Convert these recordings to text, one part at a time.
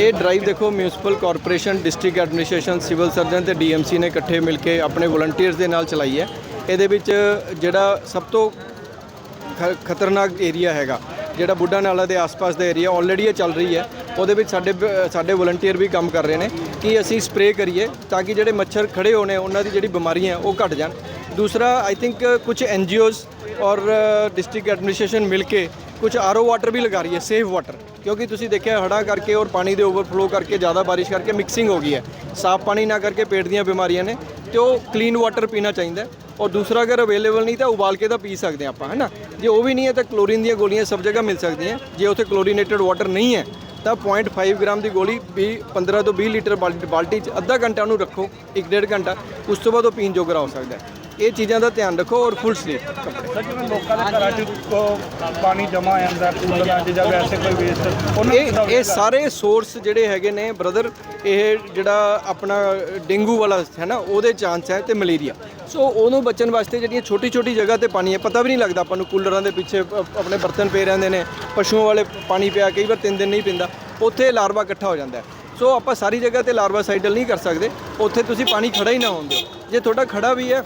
ਇਹ ਡਰਾਈਵ ਦੇਖੋ municipal corporation district administration civil surgeon ਤੇ ਡੀਐਮਸੀ ਨੇ ਇਕੱਠੇ ਮਿਲ ਕੇ ਆਪਣੇ ਵਲੰਟੀਅਰਸ ਦੇ ਨਾਲ ਚਲਾਈ ਹੈ। ਇਹਦੇ ਵਿੱਚ ਜਿਹੜਾ ਸਭ ਤੋਂ ਖ- ਖਤਰਨਾਕ ਏਰੀਆ ਹੈਗਾ, ਜਿਹੜਾ ਬੁੱਢਾ ਨਾਲਾ ਦੇ ਆਸ-ਪਾਸ ਦਾ ਏਰੀਆ ਆਲਰੇਡੀ ਇਹ ਚੱਲ ਰਹੀ ਹੈ। ਉਹਦੇ ਵਿੱਚ ਸਾਡੇ ਸਾਡੇ ਵਲੰਟੀਅਰ ਵੀ ਕੰਮ ਕਰ ਰਹੇ ਨੇ ਕਿ ਅਸੀਂ ਸਪਰੇਅ ਕਰੀਏ ਤਾਂ ਕਿ ਜਿਹੜੇ ਮੱਛਰ ਖੜੇ ਹੋਣੇ, ਉਹਨਾਂ ਦੀ ਜਿਹੜੀ ਬਿਮਾਰੀਆਂ ਉਹ ਘਟ ਜਾਣ। ਦੂਸਰਾ ਆਈ ਥਿੰਕ ਕੁਝ ਐਨਜੀਓਜ਼ ਔਰ ਡਿਸਟ੍ਰਿਕਟ ਐਡਮਿਨਿਸਟ੍ਰੇਸ਼ਨ ਮਿਲ ਕੇ ਕੁਝ ਆਰਓ ਵਾਟਰ ਵੀ ਲਗਾ ਰਹੀ ਹੈ ਸੇਫ ਵਾਟਰ ਕਿਉਂਕਿ ਤੁਸੀਂ ਦੇਖਿਆ ਹੜਾ ਕਰਕੇ ਔਰ ਪਾਣੀ ਦੇ ਓਵਰਫਲੋ ਕਰਕੇ, ਜ਼ਿਆਦਾ ਬਾਰਿਸ਼ ਕਰਕੇ ਮਿਕਸਿੰਗ ਹੋ ਗਈ ਹੈ। ਸਾਫ਼ ਪਾਣੀ ਨਾ ਕਰਕੇ ਪੇਟ ਦੀਆਂ ਬਿਮਾਰੀਆਂ ਨੇ, ਤੇ ਉਹ ਕਲੀਨ ਵਾਟਰ ਪੀਣਾ ਚਾਹੀਦਾ ਔਰ ਦੂਸਰਾ, ਅਗਰ ਅਵੇਲੇਬਲ ਨਹੀਂ ਤਾਂ ਉਬਾਲ ਕੇ ਤਾਂ ਪੀ ਸਕਦੇ ਹਾਂ ਆਪਾਂ, ਹੈ ਨਾ? ਜੇ ਉਹ ਵੀ ਨਹੀਂ ਹੈ ਤਾਂ ਕਲੋਰੀਨ ਦੀਆਂ ਗੋਲੀਆਂ ਸਭ ਜਗ੍ਹਾ ਮਿਲ ਸਕਦੀਆਂ ਜੇ ਉੱਥੇ ਕਲੋਰੀਨੇਟਡ ਵਾਟਰ ਨਹੀਂ ਹੈ, ਤਾਂ 0.5 ਗ੍ਰਾਮ ਦੀ ਗੋਲੀ 20 15 ਤੋਂ 20 ਲੀਟਰ ਬਾਲਟੀ ਬਾਲਟੀ 'ਚ ਅੱਧਾ ਘੰਟਾ ਉਹਨੂੰ ਰੱਖੋ, ਇੱਕ ਡੇਢ ਘੰਟਾ, ਉਸ ਤੋਂ ਬਾਅਦ ਉਹ ਪੀਣ ਜੋਗਰਾ ਹੋ ਸਕਦਾ ਹੈ। ਇਹ ਚੀਜ਼ਾਂ ਦਾ ਧਿਆਨ ਰੱਖੋ ਔਰ ਫੁੱਲ ਸਲੀਪ ਕੱਪੜੇ। ਸਰ ਜਿਵੇਂ ਲੋਕਾਂ ਦੇ ਘਰਾਂ 'ਚ ਅਹ, ਪਾਣੀ ਜਮਾ ਆ ਜਾਂਦਾ ਕੂਲਰਾਂ 'ਚ ਜਾਂ ਵੈਸੇ ਕੋਈ ਵੇਸਟ ਉਹਨਾਂ ਨੂੰ ਇਹ ਸਾਰੇ ਸੋਰਸ ਜਿਹੜੇ ਹੈਗੇ ਨੇ ਬ੍ਰਦਰ ਇਹ ਜਿਹੜਾ ਆਪਣਾ ਡੇਂਗੂ ਵਾਲਾ ਹੈ ਨਾ ਉਹਦੇ ਚਾਂਸ ਹੈ ਤੇ ਮਲੇਰੀਆ ਸੋ ਉਹਨੂੰ ਬਚਣ ਵਾਸਤੇ ਜਿਹੜੀਆਂ ਛੋਟੀ ਛੋਟੀ ਜਗ੍ਹਾ ਤੇ ਪਾਣੀ ਹੈ ਪਤਾ ਵੀ ਨਹੀਂ ਲੱਗਦਾ ਆਪਾਂ ਨੂੰ ਕੂਲਰਾਂ ਦੇ ਪਿੱਛੇ ਆਪਣੇ ਬਰਤਨ ਪਏ ਰਹਿੰਦੇ ਨੇ ਪਸ਼ੂਆਂ ਵਾਲੇ ਪਾਣੀ ਪਿਆ ਕਈ ਵਾਰ ਤਿੰਨ ਦਿਨ ਨਹੀਂ ਪਿੰਦਾ ਉੱਥੇ ਲਾਰਵਾ ਇਕੱਠਾ ਹੋ ਜਾਂਦਾ ਸੋ ਆਪਾਂ ਸਾਰੀ ਜਗ੍ਹਾ ਤੇ ਲਾਰਵਾ ਸਾਈਡਲ ਨਹੀਂ ਕਰ ਸਕਦੇ ਉੱਥੇ ਤੁਸੀਂ ਪਾਣੀ ਖੜਾ ਹੀ ਨਾ ਹੋਣ ਦਿਓ। ਜੇ ਤੁਹਾਡਾ ਖੜਾ ਵੀ ਹੈ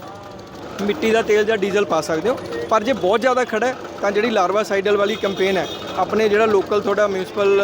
ਮਿੱਟੀ ਦਾ ਤੇਲ ਜਾਂ ਡੀਜ਼ਲ ਪਾ ਸਕਦੇ ਹੋ। ਪਰ ਜੇ ਬਹੁਤ ਜ਼ਿਆਦਾ ਖੜਾ ਹੈ ਤਾਂ ਜਿਹੜੀ ਲਾਰਵਾ ਸਾਈਡਲ ਵਾਲੀ ਕੈਂਪੇਨ ਹੈ ਆਪਣੇ ਜਿਹੜਾ ਲੋਕਲ ਤੁਹਾਡਾ ਮਿਊਨਿਸਪਲ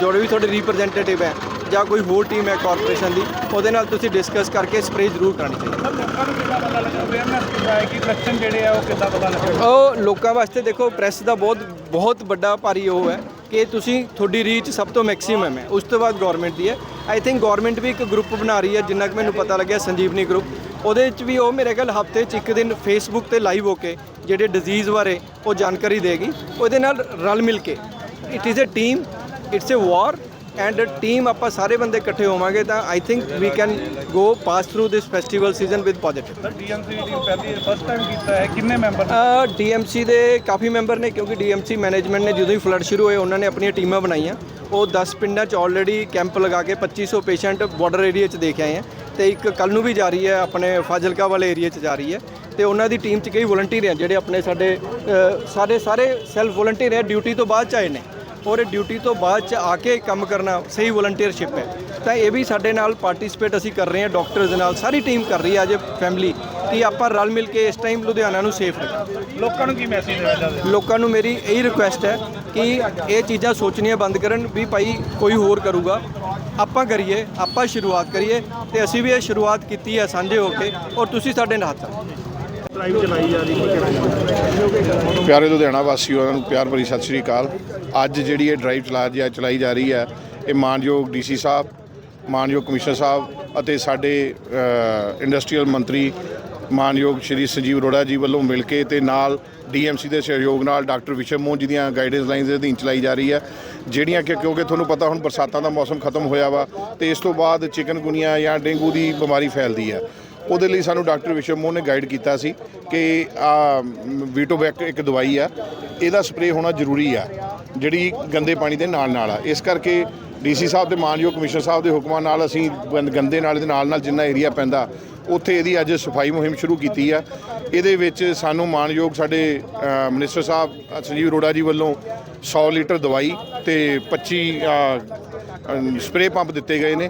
ਜਿਹੜੇ ਵੀ ਤੁਹਾਡੇ ਰਿਪਰੈਜ਼ੈਂਟੇਟਿਵ ਹੈ ਜਾਂ ਕੋਈ ਹੋਰ ਟੀਮ ਹੈ ਕਾਰਪੋਰੇਸ਼ਨ ਦੀ ਉਹਦੇ ਨਾਲ ਤੁਸੀਂ ਡਿਸਕਸ ਕਰਕੇ ਸਪਰੇਅ ਜ਼ਰੂਰ ਕਰਾਣੀ ਚਾਹੀਦੀ ਸਰ ਲੋਕਾਂ ਨੂੰ ਕਿੱਦਾਂ ਪਤਾ ਲੱਗਾ? ਅਵੇਅਰਨੈਸ ਹੈ ਕਿ ਲੱਛਣ ਜਿਹੜੇ ਆ ਉਹ ਕਿੱਦਾਂ ਪਤਾ ਲੱਗਾ? ਉਹ ਲੋਕਾਂ ਵਾਸਤੇ ਦੇਖੋ ਪ੍ਰੈਸ ਦਾ ਬਹੁਤ ਬਹੁਤ ਵੱਡਾ ਭਾਰੀ ਉਹ ਹੈ ਕਿ ਤੁਸੀਂ ਤੁਹਾਡੀ ਰੀਚ ਸਭ ਤੋਂ ਮੈਕਸਿਮਮ ਹੈ। ਉਸ ਤੋਂ ਬਾਅਦ ਗਵਰਨਮੈਂਟ ਦੀ ਹੈ। ਆਈ ਥਿੰਕ ਗਵਰਨਮੈਂਟ ਵੀ ਇੱਕ ਗਰੁੱਪ ਬਣਾ ਰਹੀ ਹੈ ਜਿੰਨਾ ਕਿ ਮੈਨੂੰ ਪਤਾ ਲੱਗਿਆ ਸੰਜੀਵਨੀ ਗਰੁੱਪ ਉਹਦੇ ਵਿੱਚ ਵੀ ਉਹ ਮੇਰੇ ਖਿਆਲ ਹਫ਼ਤੇ 'ਚ ਇੱਕ ਦਿਨ ਫੇਸਬੁੱਕ ਤੇ ਲਾਈਵ ਹੋ ਕੇ ਜਿਹੜੇ ਡਿਜ਼ੀਜ਼ ਬਾਰੇ ਉਹ ਜਾਣਕਾਰੀ ਦੇਗੀ। ਉਹਦੇ ਨਾਲ ਰਲ ਮਿਲ ਕੇ it is a team it's a war and team ਆਪਾਂ ਸਾਰੇ ਬੰਦੇ ਇਕੱਠੇ ਹੋਵਾਂਗੇ ਤਾਂ I think we can go pass through this festival season with positive sir DMC ਦੀ ਪਹਿਲੀ ਫਸਟ ਟਾਈਮ ਕੀਤਾ ਹੈ ਕਿੰਨੇ ਮੈਂਬਰ ਡੀਐਮਸੀ ਦੇ ਕਾਫੀ ਮੈਂਬਰ ਨੇ ਕਿਉਂਕਿ ਡੀਐਮਸੀ ਮੈਨੇਜਮੈਂਟ ਨੇ ਜਦੋਂ ਹੀ ਫਲੱਡ ਸ਼ੁਰੂ ਹੋਏ ਉਹਨਾਂ ਨੇ ਆਪਣੀਆਂ ਟੀਮਾਂ ਬਣਾਈਆਂ। ਉਹ 10 ਪਿੰਡਾਂ 'ਚ ਆਲਰੇਡੀ ਕੈਂਪ ਲਗਾ ਕੇ 2500 ਪੇਸ਼ੈਂਟ ਬਾਰਡਰ ਏਰੀਆ 'ਚ ਦੇਖ ਆਏ ਆ। ਤੇ ਇੱਕ ਕੱਲ ਨੂੰ ਵੀ ਜਾ ਰਹੀ ਹੈ ਆਪਣੇ ਫਾਜ਼ਿਲਕਾ ਵਾਲੇ ਏਰੀਆ 'ਚ ਜਾ ਰਹੀ ਹੈ। ਤੇ ਉਹਨਾਂ ਦੀ ਟੀਮ 'ਚ ਕਈ ਵਲੰਟੀਅਰ ਆ ਜਿਹੜੇ ਆਪਣੇ ਸਾਡੇ ਸਾਡੇ ਸਾਰੇ ਸੈਲਫ ਵਲੰਟੀਅਰ ਹੈ ਡਿਊਟੀ ਤੋਂ ਬਾਅਦ 'ਚ ਆਏ ਨੇ। ਔਰ ਇਹ ਡਿਊਟੀ ਤੋਂ ਬਾਅਦ ਚ ਆ ਕੇ ਕੰਮ ਕਰਨਾ ਸਹੀ ਵਲੰਟੀਅਰਸ਼ਿਪ ਹੈ। ਤਾਂ ਇਹ ਵੀ ਸਾਡੇ ਨਾਲ ਪਾਰਟਿਸਿਪੇਟ ਅਸੀਂ ਕਰ ਰਹੇ ਹਾਂ ਡਾਕਟਰਸ ਦੇ ਨਾਲ ਸਾਰੀ ਟੀਮ ਕਰ ਰਹੀ ਹੈ ਅੱਜ ਫੈਮਿਲੀ ਕਿ ਆਪਾਂ ਰਲ ਮਿਲ ਕੇ ਇਸ ਟਾਈਮ ਲੁਧਿਆਣਾ ਨੂੰ ਸੇਫ ਰੱਖਾਂ। ਲੋਕਾਂ ਨੂੰ ਕੀ ਮੈਸੇਜ ਦੇਣਾ ਚਾਹੁੰਦੇ ਲੋਕਾਂ ਨੂੰ ਮੇਰੀ ਇਹੀ ਰਿਕੁਐਸਟ ਹੈ ਕਿ ਇਹ ਚੀਜ਼ਾਂ ਸੋਚਣੀਆਂ ਬੰਦ ਕਰਨ ਵੀ ਭਾਈ ਕੋਈ ਹੋਰ ਕਰੂਗਾ। ਆਪਾਂ ਕਰੀਏ ਆਪਾਂ ਸ਼ੁਰੂਆਤ ਕਰੀਏ ਤੇ ਅਸੀਂ ਵੀ ਇਹ ਸ਼ੁਰੂਆਤ ਕੀਤੀ ਹੈ ਸਾਂਝੇ ਹੋ ਕੇ ਔਰ ਤੁਸੀਂ ਸਾਡੇ ਨਾਲ ਡਰਾਈਵ ਚਲਾਈ ਜਾ ਰਹੀ ਹੈ ਪਿਆਰੇ ਲੁਧਿਆਣਾ ਵਾਸੀਓ ਉਹਨਾਂ ਨੂੰ ਪਿਆਰ ਭਰੀ ਸਤਿ ਸ਼੍ਰੀ ਅਕਾਲ। ਅੱਜ ਜਿਹੜੀ ਇਹ ਡਰਾਈਵ ਚਲਾ ਜਾ ਚਲਾਈ ਜਾ ਰਹੀ ਹੈ ਇਹ ਮਾਨਯੋਗ ਡੀਸੀ ਸਾਹਿਬ ਮਾਨਯੋਗ ਕਮਿਸ਼ਨਰ ਸਾਹਿਬ ਅਤੇ ਸਾਡੇ ਇੰਡਸਟਰੀਅਲ ਮੰਤਰੀ ਮਾਨਯੋਗ ਸ਼੍ਰੀ ਸੰਜੀਵ ਅਰੋੜਾ ਜੀ ਵੱਲੋਂ ਮਿਲ ਕੇ ਤੇ ਨਾਲ ਡੀਐਮਸੀ ਦੇ ਸਹਿਯੋਗ ਨਾਲ ਡਾਕਟਰ ਵਿਸ਼ਵ ਮੋਹਨ ਜੀ ਦੀਆਂ ਗਾਈਡੈਂਸ ਲਾਈਨਸ ਦੇ ਅਧੀਨ ਚਲਾਈ ਜਾ ਰਹੀ ਹੈ। ਜਿਹੜੀਆਂ ਕਿ ਕਿਉਂਕਿ ਤੁਹਾਨੂੰ ਪਤਾ ਹੁਣ ਬਰਸਾਤਾਂ ਦਾ ਮੌਸਮ ਖਤਮ ਹੋਇਆ ਵਾ ਤੇ ਇਸ ਤੋਂ ਬਾਅਦ ਚਿਕਨਗੁਨੀਆ ਜਾਂ ਡੇਂਗੂ ਦੀ ਬਿਮਾਰੀ ਫੈਲਦੀ ਹੈ। ਉਹਦੇ ਲਈ ਸਾਨੂੰ ਡਾਕਟਰ ਵਿਸ਼ਵ ਮੋਹਨ ਨੇ ਗਾਈਡ ਕੀਤਾ ਸੀ ਕਿ ਆ ਵੀਟੋਬੈਕ ਇੱਕ ਦਵਾਈ ਆ ਇਹਦਾ ਸਪਰੇਅ ਹੋਣਾ ਜ਼ਰੂਰੀ ਆ ਜਿਹੜੀ ਗੰਦੇ ਪਾਣੀ ਦੇ ਨਾਲ ਨਾਲ ਆ। ਇਸ ਕਰਕੇ ਡੀਸੀ ਸਾਹਿਬ ਤੇ ਮਾਨਯੋਗ ਕਮਿਸ਼ਨਰ ਸਾਹਿਬ ਦੇ ਹੁਕਮਾਂ ਨਾਲ ਅਸੀਂ ਗੰਦੇ ਨਾਲੇ ਦੇ ਨਾਲ ਨਾਲ ਜਿੰਨਾ ਏਰੀਆ ਪੈਂਦਾ ਉੱਥੇ ਇਹਦੀ ਅੱਜ ਸਫ਼ਾਈ ਮੁਹਿੰਮ ਸ਼ੁਰੂ ਕੀਤੀ ਆ। ਇਹਦੇ ਵਿੱਚ ਸਾਨੂੰ ਮਾਨਯੋਗ ਸਾਡੇ ਅ, ਮਿਨਿਸਟਰ ਸਾਹਿਬ ਸੰਜੀਵ ਅਰੋੜਾ ਜੀ ਵੱਲੋਂ 100 ਲੀਟਰ ਦਵਾਈ ਤੇ 25 ਅ, ਸਪਰੇਅ ਪੰਪ ਦਿੱਤੇ ਗਏ ਨੇ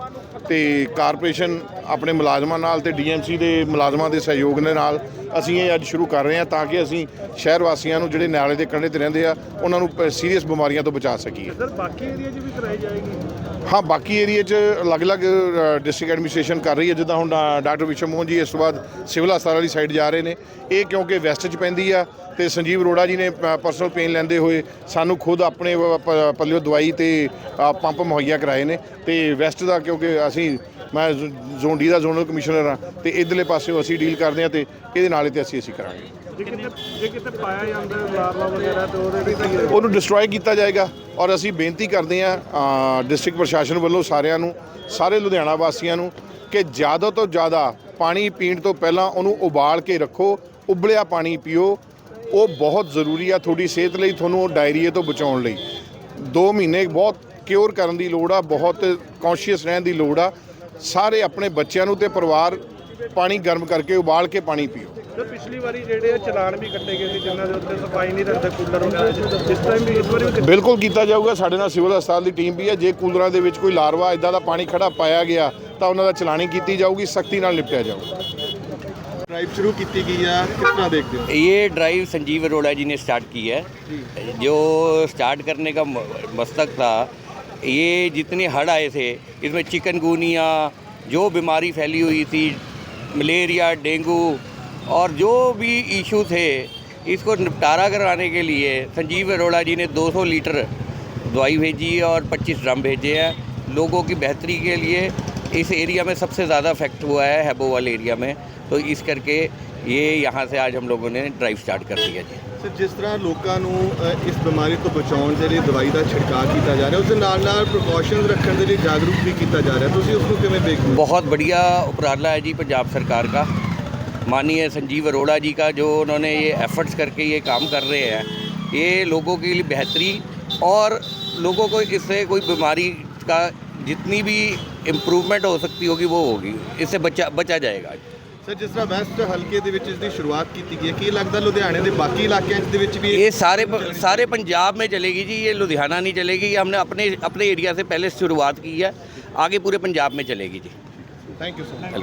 ਤੇ ਕਾਰਪੋਰੇਸ਼ਨ ਆਪਣੇ ਮੁਲਾਜ਼ਮਾਂ ਨਾਲ ਤੇ ਡੀਐਮਸੀ ਦੇ ਮੁਲਾਜ਼ਮਾਂ ਦੇ ਸਹਿਯੋਗ ਦੇ ਨਾਲ ਅਸੀਂ ਇਹ ਅੱਜ ਸ਼ੁਰੂ ਕਰ ਰਹੇ ਹਾਂ ਤਾਂ ਕਿ ਅਸੀਂ ਸ਼ਹਿਰ ਵਾਸੀਆਂ ਨੂੰ ਜਿਹੜੇ ਨਾਲੇ ਦੇ ਕੰਢੇ ਤੇ ਰਹਿੰਦੇ ਆ ਉਹਨਾਂ ਨੂੰ ਸੀਰੀਅਸ ਬਿਮਾਰੀਆਂ ਤੋਂ ਬਚਾ ਸਕੀਏ। ਸਰ ਬਾਕੀ ਏਰੀਆ 'ਚ ਵੀ ਕਰਾਈ ਜਾਏਗੀ? ਹਾਂ ਬਾਕੀ ਏਰੀਆ 'ਚ ਅਲੱਗ-ਅਲੱਗ ਡਿਸਟ੍ਰਿਕਟ ਐਡਮਿਨਿਸਟ੍ਰੇਸ਼ਨ ਕਰ ਰਹੀ ਹੈ। ਜਿੱਦਾਂ ਹੁਣ ਡਾਕਟਰ ਵਿਸ਼ਵ ਮੋਹਨ ਜੀ ਇਸ ਤੋਂ ਬਾਅਦ ਸਿਵਲ ਹਸਪਤਾਲ ਵਾਲੀ ਸਾਈਡ ਜਾ ਰਹੇ ਨੇ। ਇਹ ਕਿਉਂਕਿ ਵੈਸਟ 'ਚ ਪੈਂਦੀ ਆ ਤੇ ਸੰਜੀਵ ਅਰੋੜਾ ਜੀ ਨੇ ਪਰਸਨਲ ਪੇਨ ਲੈਂਦੇ ਹੋਏ ਸਾਨੂੰ ਖੁਦ ਆਪਣੇ ਪੱਲਿਓ ਦਵਾਈ ਤੇ ਪੰਪ ਮੁਹੱਈਆ ਕਰਾਏ ਨੇ। ਤੇ ਵੈਸਟ ਦਾ ਕਿਉਂਕਿ ਅਸੀਂ ਮੈਂ ਜ਼ੋਨ ਡੀ ਦਾ ਜ਼ੋਨਲ ਕਮਿਸ਼ਨਰ ਆ ਤੇ ਇਧਰਲੇ ਪਾਸਿਓਂ ਅਸੀਂ ਡੀਲ ਕਰਦੇ ਆ ਤੇ ਇਹਦੇ ਨਾਲ ਹੀ ਤੇ ਅਸੀਂ ਅਸੀਂ ਕਰਾਂਗੇ। ਜੇ ਕਿਤੇ ਜੇ ਕਿਤੇ ਪਾਇਆ ਜਾਂਦਾ ਲਾਰਵਾ ਵਗੈਰਾ ਤੇ ਉਹਦੇ ਵੀ ਉਹਨੂੰ ਡਿਸਟਰੋਏ ਕੀਤਾ ਜਾਏਗਾ ਔਰ ਅਸੀਂ ਬੇਨਤੀ ਕਰਦੇ ਹਾਂ ਡਿਸਟ੍ਰਿਕਟ ਪ੍ਰਸ਼ਾਸਨ ਵੱਲੋਂ ਸਾਰਿਆਂ ਨੂੰ ਸਾਰੇ ਲੁਧਿਆਣਾ ਵਾਸੀਆਂ ਨੂੰ ਕਿ ਜ਼ਿਆਦਾ ਤੋਂ ਜ਼ਿਆਦਾ ਪਾਣੀ ਪੀਣ ਤੋਂ ਪਹਿਲਾਂ ਉਹਨੂੰ ਉਬਾਲ ਕੇ ਰੱਖੋ ਉਬਲਿਆ ਪਾਣੀ ਪੀਓ। ਉਹ ਬਹੁਤ ਜ਼ਰੂਰੀ ਆ ਤੁਹਾਡੀ ਸਿਹਤ ਲਈ ਤੁਹਾਨੂੰ ਡਾਇਰੀਏ ਤੋਂ ਬਚਾਉਣ ਲਈ। 2 ਮਹੀਨੇ ਬਹੁਤ ਕਿਉਰ ਕਰਨ ਦੀ ਲੋੜ ਆ ਬਹੁਤ ਕੌਨਸ਼ੀਅਸ ਰਹਿਣ ਦੀ ਲੋੜ ਆ। ਸਾਰੇ ਆਪਣੇ ਬੱਚਿਆਂ ਨੂੰ ਤੇ ਪਰਿਵਾਰ ਪਾਣੀ ਗਰਮ ਕਰਕੇ ਉਬਾਲ ਕੇ ਪਾਣੀ ਪੀਓ ਸਰ ਪਿਛਲੀ ਵਾਰੀ ਜਿਹੜੇ ਆ ਚਲਾਨ ਵੀ ਕੱਟੇ ਗਏ ਸੀ ਜਿਨ੍ਹਾਂ ਦੇ ਉੱਤੇ ਸਫਾਈ ਨਹੀਂ ਰੱਖਦੇ ਕੂਲਰ ਵਗੈਰਾ ਚ। ਇਸ ਟਾਈਮ ਵੀ ਇਸ ਵਾਰੀ ਵੀ ਬਿਲਕੁਲ ਕੀਤਾ ਜਾਊਗਾ ਸਾਡੇ ਨਾਲ ਸਿਵਲ ਹਸਪਤਾਲ ਦੀ ਟੀਮ ਵੀ ਹੈ ਜੇ ਕੂਲਰਾਂ ਦੇ ਵਿੱਚ ਕੋਈ ਲਾਰਵਾ ਇਦਾਂ ਦਾ ਪਾਣੀ ਖੜਾ ਪਾਇਆ ਗਿਆ ਤਾਂ ਉਹਨਾਂ ਦਾ ਚਲਾਣੀ ਕੀਤੀ ਜਾਊਗੀ ਸਖਤੀ ਨਾਲ ਨਿਪਟਿਆ ਜਾਊਗਾ ड्राइव शुरू की गई है किस तरह देखते हो ये ड्राइव संजीव अरोड़ा जी ने स्टार्ट की है जो स्टार्ट करने का म- मस्तक था ये जितने हड़ आए थे, इसमें चिकनगुनिया, जो बीमारी फैली हुई थी, मलेरिया, डेंगू और जो भी इशू थे, इसको निपटारा कराने के लिए संजीव अरोड़ा जी ने 200 लीटर दवाई भेजी है और 25 ड्रम भेजे हैं। लोगों की बेहतरी के लिए इस एरिया में सबसे ज़्यादा इफ़ेक्ट हुआ है हैबोवाल एरिया में। तो इस करके ये यहाँ से आज हम लोगों ने ड्राइव स्टार्ट कर दिया जी। ਸਰ ਜਿਸ ਤਰ੍ਹਾਂ ਲੋਕਾਂ ਨੂੰ ਅ, ਇਸ ਬਿਮਾਰੀ ਤੋਂ ਬਚਾਉਣ ਦੇ ਲਈ ਦਵਾਈ ਦਾ ਛਿੜਕਾਅ ਕੀਤਾ ਜਾ ਰਿਹਾ ਉਸ ਦੇ ਨਾਲ ਨਾਲ ਪ੍ਰੀਕਾਸ਼ਨਸ ਰੱਖਣ ਦੇ ਲਈ ਜਾਗਰੂਕ ਵੀ ਕੀਤਾ ਜਾ ਰਿਹਾ ਤੁਸੀਂ ਉਸ ਨੂੰ ਕਿਵੇਂ ਦੇਖਦੇ ਹੋ बहुत बढ़िया उपराला है जी पंजाब सरकार का माननीय संजीव अरोड़ा जी का जो उन्होंने ये एफर्ट्स करके ये काम कर रहे हैं ये लोगों के लिए बेहतरी और लोगों को इससे कोई बीमारी का जितनी भी इम्प्रूवमेंट हो सकती होगी वो होगी इससे बचा बचा जाएगा ਸਰ ਜਿਸ ਤਰ੍ਹਾਂ ਵੈਸਟ ਹਲਕੇ ਦੇ ਵਿੱਚ ਇਸ ਦੀ ਸ਼ੁਰੂਆਤ ਕੀਤੀ ਗਈ ਹੈ ਕੀ ਲੱਗਦਾ ਲੁਧਿਆਣੇ ਦੇ ਬਾਕੀ ਇਲਾਕਿਆਂ 'ਚ ਦੇ ਵਿੱਚ ਵੀ ये सारे सारे पंजाब में चलेगी जी ये लुधियाना नहीं चलेगी ये हमने अपने अपने एरिया से पहले शुरुआत की है आगे पूरे पंजाब में चलेगी जी ਥੈਂਕ ਯੂ ਸਰ